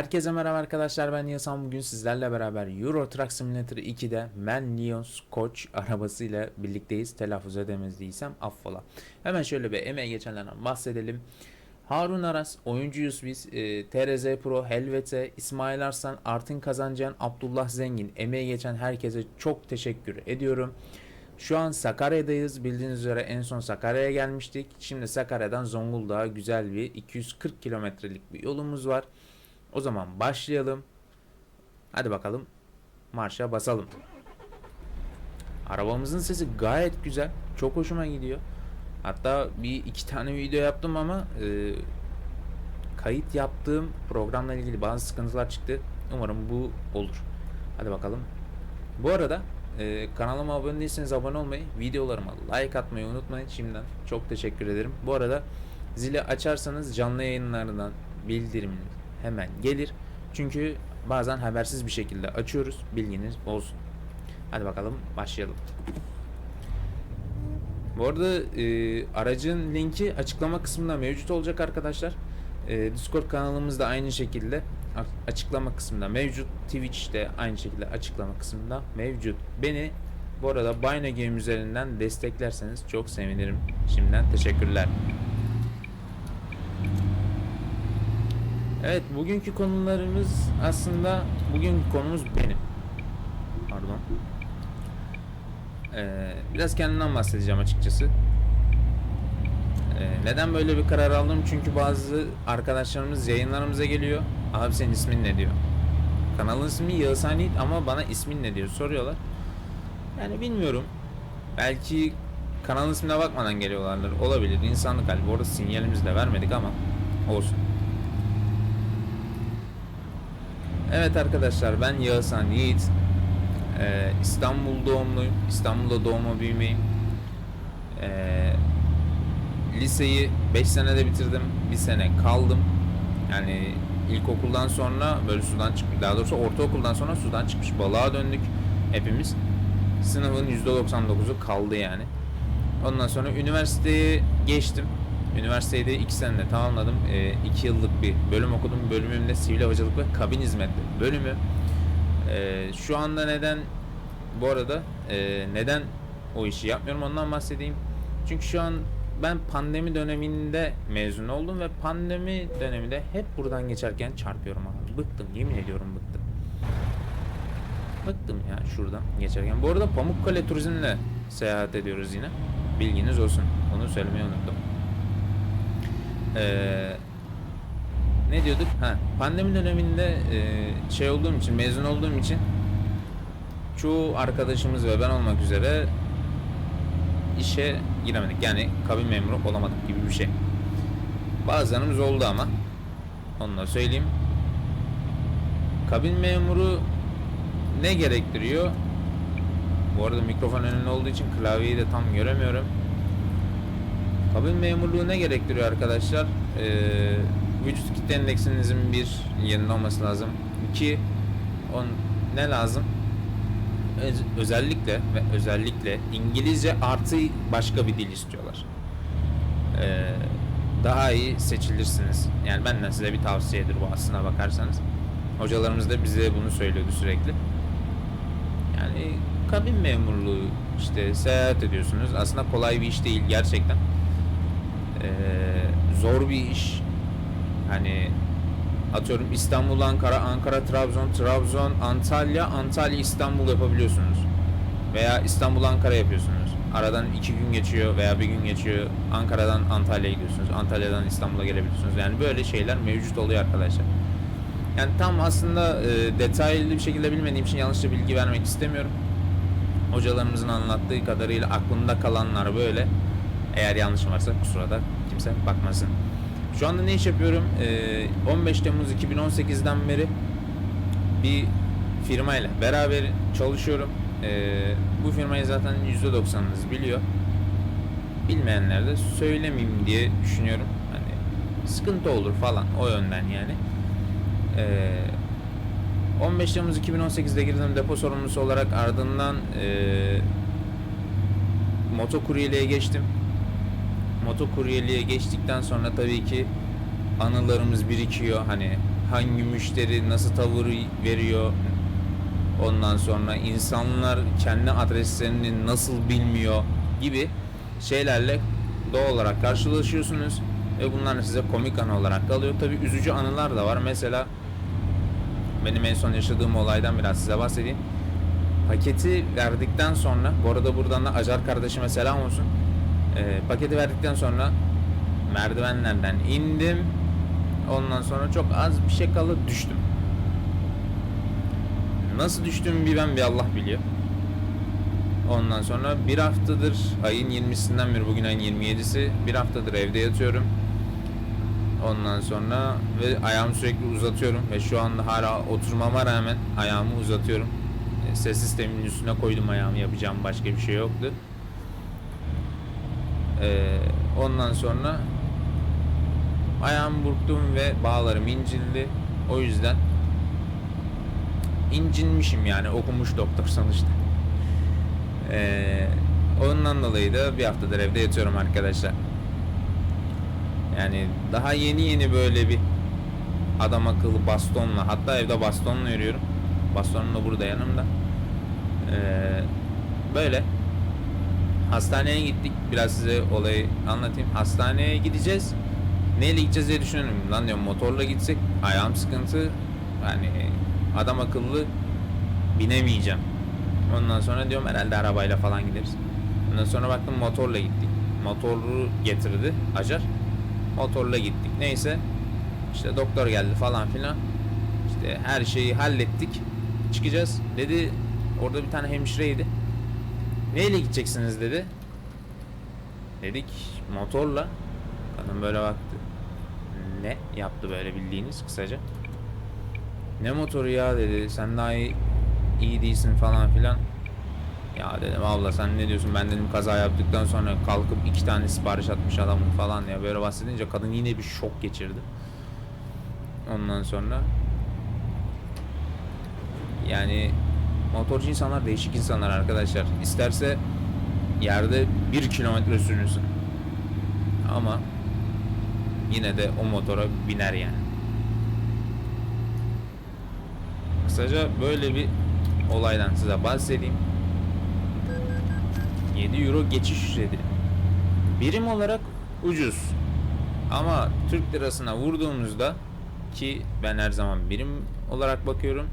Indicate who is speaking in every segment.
Speaker 1: Herkese merhaba arkadaşlar ben Yasan bugün sizlerle beraber Euro Truck Simulator 2'de Man Leon Coach arabasıyla birlikteyiz telaffuz edemezdiysem affola. Hemen şöyle bir emeğe geçenlerden bahsedelim. Harun Aras, oyuncuyuz biz. E, TRZ Pro, Helvete, İsmail Arslan, Artin Kazancan, Abdullah Zengin. Emeğe geçen herkese çok teşekkür ediyorum. Şu an Sakarya'dayız. Bildiğiniz üzere en son Sakarya'ya gelmiştik. Şimdi Sakarya'dan Zonguldak'a güzel bir 240 kilometrelik bir yolumuz var. O zaman başlayalım. Hadi bakalım. Marşa basalım. Arabamızın sesi gayet güzel. Çok hoşuma gidiyor. Hatta bir iki tane video yaptım ama e, kayıt yaptığım programla ilgili bazı sıkıntılar çıktı. Umarım bu olur. Hadi bakalım. Bu arada e, kanalıma abone değilseniz abone olmayı, videolarıma like atmayı unutmayın. Şimdiden çok teşekkür ederim. Bu arada zili açarsanız canlı yayınlardan bildiriminiz hemen gelir. Çünkü bazen habersiz bir şekilde açıyoruz. Bilginiz olsun. Hadi bakalım başlayalım. Bu arada e, aracın linki açıklama kısmında mevcut olacak arkadaşlar. E, Discord kanalımız da aynı şekilde açıklama kısmında mevcut. Twitch de aynı şekilde açıklama kısmında mevcut. Beni bu arada Bino Game üzerinden desteklerseniz çok sevinirim. Şimdiden teşekkürler. Evet bugünkü konularımız aslında bugünkü konumuz benim. Pardon. Ee, biraz kendimden bahsedeceğim açıkçası. Ee, neden böyle bir karar aldım? Çünkü bazı arkadaşlarımız yayınlarımıza geliyor. Abi senin ismin ne diyor? Kanalın ismi Yiğit ama bana ismin ne diyor soruyorlar. Yani bilmiyorum. Belki kanalın ismine bakmadan geliyorlardır. Olabilir. İnsanlık hali. Bu arada sinyalimizi de vermedik ama olsun. Evet arkadaşlar ben Yağızhan Yiğit. Ee, İstanbul doğumluyum. İstanbul'da doğma büyümeyim. Ee, liseyi 5 senede bitirdim. Bir sene kaldım. Yani ilkokuldan sonra böyle sudan çıkmış. Daha doğrusu ortaokuldan sonra sudan çıkmış balığa döndük hepimiz. Sınıfın %99'u kaldı yani. Ondan sonra üniversiteye geçtim. Üniversiteyi de 2 senede tamamladım. 2 yıllık bir bölüm okudum. Bölümümde sivil havacılık ve kabin hizmetleri bölümü. Ee, şu anda neden bu arada e, neden o işi yapmıyorum ondan bahsedeyim. Çünkü şu an ben pandemi döneminde mezun oldum ve pandemi döneminde hep buradan geçerken çarpıyorum abi. Bıktım yemin ediyorum bıktım. Bıktım ya şuradan geçerken. Bu arada Pamukkale Turizm'le seyahat ediyoruz yine. Bilginiz olsun. Onu söylemeyi unuttum. Ee, ne diyorduk? Ha, pandemi döneminde e, şey olduğum için, mezun olduğum için çoğu arkadaşımız ve ben olmak üzere işe giremedik. Yani kabin memuru olamadık gibi bir şey. Bazılarımız oldu ama onu da söyleyeyim. Kabin memuru ne gerektiriyor? Bu arada mikrofon önünde olduğu için klavyeyi de tam göremiyorum. Kabin memurluğu ne gerektiriyor arkadaşlar? Ee, vücut kitle endeksinizin bir yerinde olması lazım. İki, on, ne lazım? Öz- özellikle ve özellikle İngilizce artı başka bir dil istiyorlar. Ee, daha iyi seçilirsiniz. Yani benden size bir tavsiyedir bu aslına bakarsanız. Hocalarımız da bize bunu söylüyordu sürekli. Yani kabin memurluğu işte seyahat ediyorsunuz. Aslında kolay bir iş değil gerçekten. Zor bir iş. Hani atıyorum İstanbul, Ankara, Ankara, Trabzon, Trabzon, Antalya, Antalya, İstanbul yapabiliyorsunuz. Veya İstanbul, Ankara yapıyorsunuz. Aradan iki gün geçiyor veya bir gün geçiyor. Ankara'dan Antalya'ya gidiyorsunuz. Antalya'dan İstanbul'a gelebiliyorsunuz. Yani böyle şeyler mevcut oluyor arkadaşlar. Yani tam aslında e, detaylı bir şekilde bilmediğim için yanlışça bilgi vermek istemiyorum. Hocalarımızın anlattığı kadarıyla aklımda kalanlar böyle. Eğer yanlışım varsa kusura da kimse bakmasın. Şu anda ne iş yapıyorum? Ee, 15 Temmuz 2018'den beri bir firmayla beraber çalışıyorum. Ee, bu firmayı zaten %90'ınız biliyor. Bilmeyenler de söylemeyeyim diye düşünüyorum. Hani sıkıntı olur falan o yönden yani. Ee, 15 Temmuz 2018'de girdim depo sorumlusu olarak ardından e, motokuryeliğe geçtim. Motokuryeliğe geçtikten sonra tabii ki anılarımız birikiyor. Hani hangi müşteri nasıl tavır veriyor. Ondan sonra insanlar kendi adreslerini nasıl bilmiyor gibi şeylerle doğal olarak karşılaşıyorsunuz ve bunlar size komik anı olarak kalıyor. Tabi üzücü anılar da var. Mesela benim en son yaşadığım olaydan biraz size bahsedeyim. Paketi verdikten sonra, bu arada buradan da Acar kardeşime selam olsun. Ee, paketi verdikten sonra merdivenlerden indim. Ondan sonra çok az bir şey kalı düştüm. Nasıl düştüğümü bir ben bir Allah biliyor. Ondan sonra bir haftadır ayın 20'sinden beri bugün ayın 27'si bir haftadır evde yatıyorum. Ondan sonra ve ayağımı sürekli uzatıyorum ve şu anda hala oturmama rağmen ayağımı uzatıyorum. E, Ses sisteminin üstüne koydum ayağımı yapacağım başka bir şey yoktu. Ee, ondan sonra ayağımı burktum ve bağlarım incildi. O yüzden incinmişim yani okumuş doktor sonuçta. Ee, ondan dolayı da bir haftadır evde yatıyorum arkadaşlar. Yani daha yeni yeni böyle bir adam akıllı bastonla hatta evde bastonla yürüyorum. Bastonum da burada yanımda. Ee, böyle hastaneye gittik. Biraz size olayı anlatayım. Hastaneye gideceğiz. Neyle gideceğiz diye düşünüyorum. Lan diyorum motorla gitsek ayağım sıkıntı. Yani adam akıllı binemeyeceğim. Ondan sonra diyorum herhalde arabayla falan gideriz. Ondan sonra baktım motorla gittik. Motoru getirdi Acar. Motorla gittik. Neyse. İşte doktor geldi falan filan. İşte her şeyi hallettik. Çıkacağız. Dedi orada bir tane hemşireydi. Neyle gideceksiniz dedi. Dedik motorla. Kadın böyle baktı. Ne yaptı böyle bildiğiniz kısaca. Ne motoru ya dedi. Sen daha iyi, iyi değilsin falan filan. Ya dedim abla sen ne diyorsun ben dedim kaza yaptıktan sonra kalkıp iki tane sipariş atmış adamın falan ya böyle bahsedince kadın yine bir şok geçirdi. Ondan sonra yani motorcu insanlar değişik insanlar arkadaşlar. İsterse yerde bir kilometre sürünsün. Ama yine de o motora biner yani. Kısaca böyle bir olaydan size bahsedeyim. 7 euro geçiş ücreti. Birim olarak ucuz. Ama Türk lirasına vurduğumuzda ki ben her zaman birim olarak bakıyorum.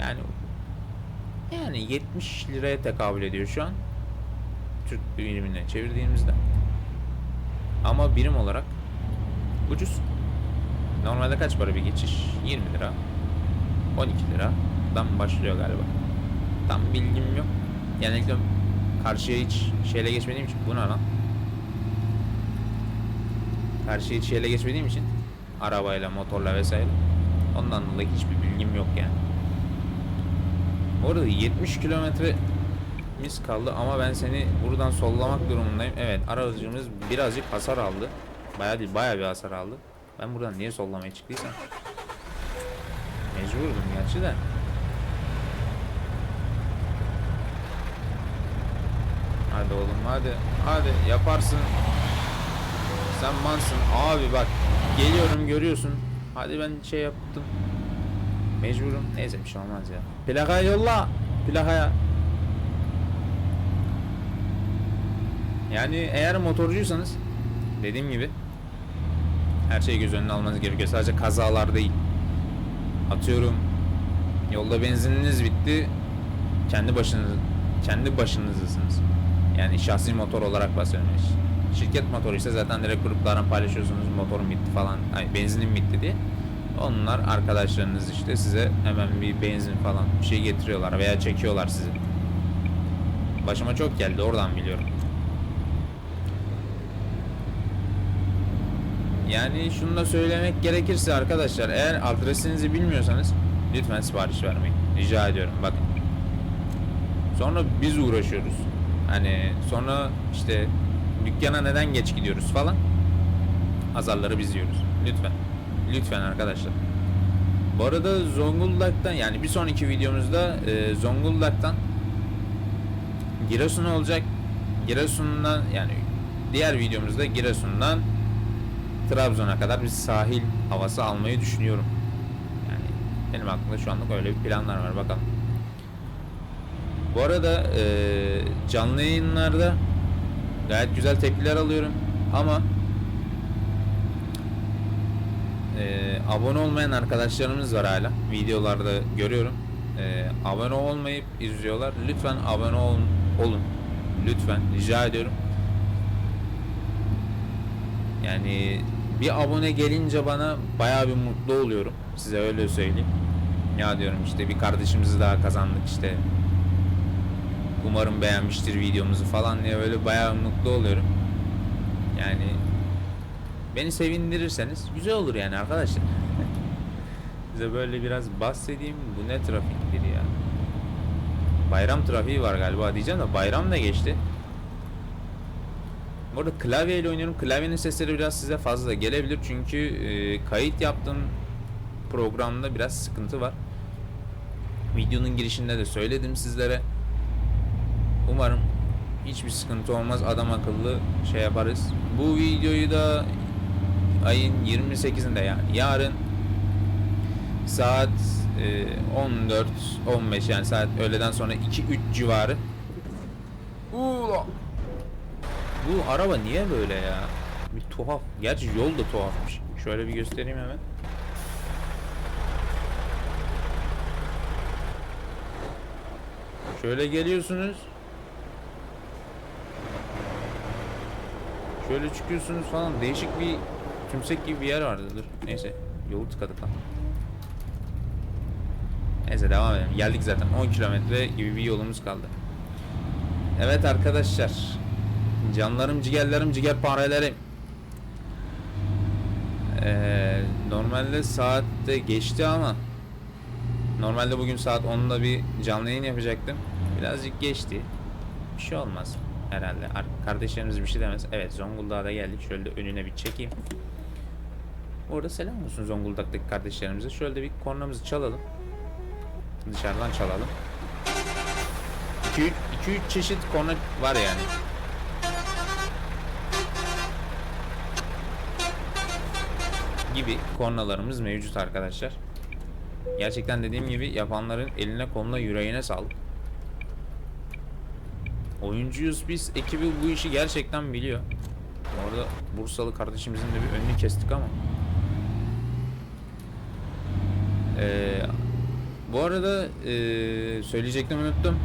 Speaker 1: Yani yani 70 liraya tekabül ediyor şu an. Türk birimine çevirdiğimizde. Ama birim olarak ucuz. Normalde kaç para bir geçiş? 20 lira. 12 liradan başlıyor galiba. Tam bilgim yok. Genellikle karşıya hiç şeyle geçmediğim için bu ne lan? Karşıya hiç şeyle geçmediğim için arabayla, motorla vesaire. Ondan dolayı hiçbir bilgim yok yani. Orada 70 kilometremiz kaldı ama ben seni buradan sollamak durumundayım. Evet aracımız birazcık hasar aldı. Bayağı değil bayağı bir hasar aldı. Ben buradan niye sollamaya çıktıysam. Mecburdum gerçi de. Hadi oğlum hadi. Hadi yaparsın. Sen mansın. Abi bak geliyorum görüyorsun. Hadi ben şey yaptım. Mecburum. Neyse bir şey olmaz ya. Plakayı yolla. Plakaya. Yani eğer motorcuysanız dediğim gibi her şeyi göz önüne almanız gerekiyor. Sadece kazalar değil. Atıyorum yolda benzininiz bitti. Kendi başınız kendi başınızısınız. Yani şahsi motor olarak bahsediyorum. Şirket motoru ise zaten direkt gruplardan paylaşıyorsunuz motorum bitti falan. Ay benzinim bitti diye. Onlar arkadaşlarınız işte size hemen bir benzin falan bir şey getiriyorlar veya çekiyorlar sizi. Başıma çok geldi oradan biliyorum. Yani şunu da söylemek gerekirse arkadaşlar eğer adresinizi bilmiyorsanız lütfen sipariş vermeyin. Rica ediyorum bakın. Sonra biz uğraşıyoruz. Hani sonra işte dükkana neden geç gidiyoruz falan. Azarları biz yiyoruz. Lütfen. Lütfen arkadaşlar. Bu arada Zonguldak'tan yani bir sonraki videomuzda e, Zonguldak'tan Giresun olacak. Giresun'dan yani diğer videomuzda Giresun'dan Trabzon'a kadar bir sahil havası almayı düşünüyorum. Yani benim aklımda şu anlık öyle bir planlar var bakalım. Bu arada eee, canlı yayınlarda gayet güzel tepkiler alıyorum ama eee, abone olmayan arkadaşlarımız var hala videolarda görüyorum. Eee, abone olmayıp izliyorlar. Lütfen abone olun, olun. Lütfen rica ediyorum. Yani bir abone gelince bana bayağı bir mutlu oluyorum. Size öyle söyleyeyim. Ya diyorum işte bir kardeşimizi daha kazandık işte. Umarım beğenmiştir videomuzu falan diye böyle bayağı mutlu oluyorum. Yani beni sevindirirseniz güzel olur yani arkadaşlar. Size böyle biraz bahsedeyim. Bu ne trafiktir ya? Bayram trafiği var galiba diyeceğim de bayram da geçti. Bu arada klavyeyle oynuyorum. Klavyenin sesleri biraz size fazla gelebilir çünkü e, kayıt yaptığım programda biraz sıkıntı var. Videonun girişinde de söyledim sizlere. Umarım hiçbir sıkıntı olmaz. Adam akıllı şey yaparız. Bu videoyu da ayın 28'inde yani yarın saat e, 14-15 yani saat öğleden sonra 2-3 civarı. Uuu bu araba niye böyle ya? Bir tuhaf. Gerçi yol da tuhafmış. Şöyle bir göstereyim hemen. Şöyle geliyorsunuz. Şöyle çıkıyorsunuz falan. Değişik bir tümsek gibi bir yer vardı. Dur. Neyse. Yolu tıkadık lan. Neyse devam edelim. Geldik zaten. 10 kilometre gibi bir yolumuz kaldı. Evet arkadaşlar. Canlarım, ciğerlerim, ciğer parelerim. Ee, normalde saatte geçti ama normalde bugün saat 10'da bir canlı yayın yapacaktım. Birazcık geçti. Bir şey olmaz herhalde. Ar- Kardeşlerimiz bir şey demez. Evet Zonguldak'a da geldik. Şöyle de önüne bir çekeyim. Orada selam olsun Zonguldak'taki kardeşlerimize. Şöyle de bir kornamızı çalalım. Dışarıdan çalalım. 2-3 çeşit korna var yani. gibi kornalarımız mevcut arkadaşlar. Gerçekten dediğim gibi yapanların eline koluna yüreğine sağlık. Oyuncuyuz biz ekibi bu işi gerçekten biliyor. Orada Bursalı kardeşimizin de bir önünü kestik ama. Ee, bu arada ee, söyleyecektim unuttum.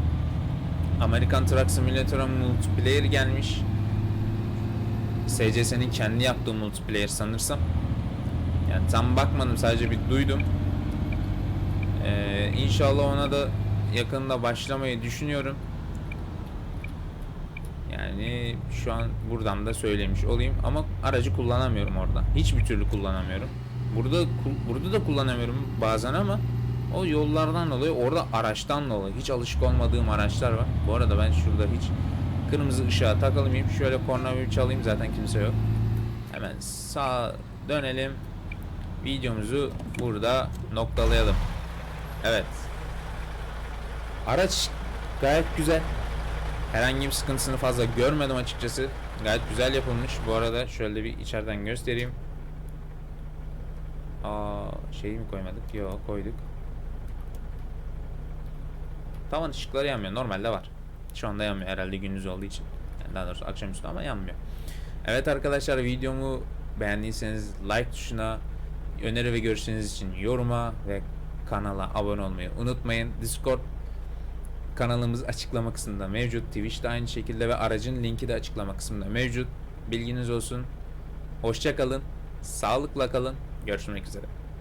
Speaker 1: American Truck Simulator'a multiplayer gelmiş. SCS'nin kendi yaptığı multiplayer sanırsam. Yani tam bakmadım sadece bir duydum. Ee, inşallah ona da yakında başlamayı düşünüyorum. Yani şu an buradan da söylemiş olayım ama aracı kullanamıyorum orada. Hiçbir türlü kullanamıyorum. Burada burada da kullanamıyorum bazen ama o yollardan dolayı orada araçtan dolayı hiç alışık olmadığım araçlar var. Bu arada ben şurada hiç kırmızı ışığa takılmayayım. Şöyle korna bir çalayım zaten kimse yok. Hemen sağa dönelim videomuzu burada noktalayalım. Evet. Araç gayet güzel. Herhangi bir sıkıntısını fazla görmedim açıkçası. Gayet güzel yapılmış. Bu arada şöyle bir içeriden göstereyim. Aa, şeyi mi koymadık? Yok koyduk. Tavan ışıkları yanmıyor. Normalde var. Şu anda yanmıyor herhalde gündüz olduğu için. Yani daha doğrusu akşamüstü ama yanmıyor. Evet arkadaşlar videomu beğendiyseniz like tuşuna öneri ve görüşleriniz için yoruma ve kanala abone olmayı unutmayın. Discord kanalımız açıklama kısmında mevcut. Twitch'te aynı şekilde ve aracın linki de açıklama kısmında mevcut. Bilginiz olsun. Hoşça kalın. Sağlıkla kalın. Görüşmek üzere.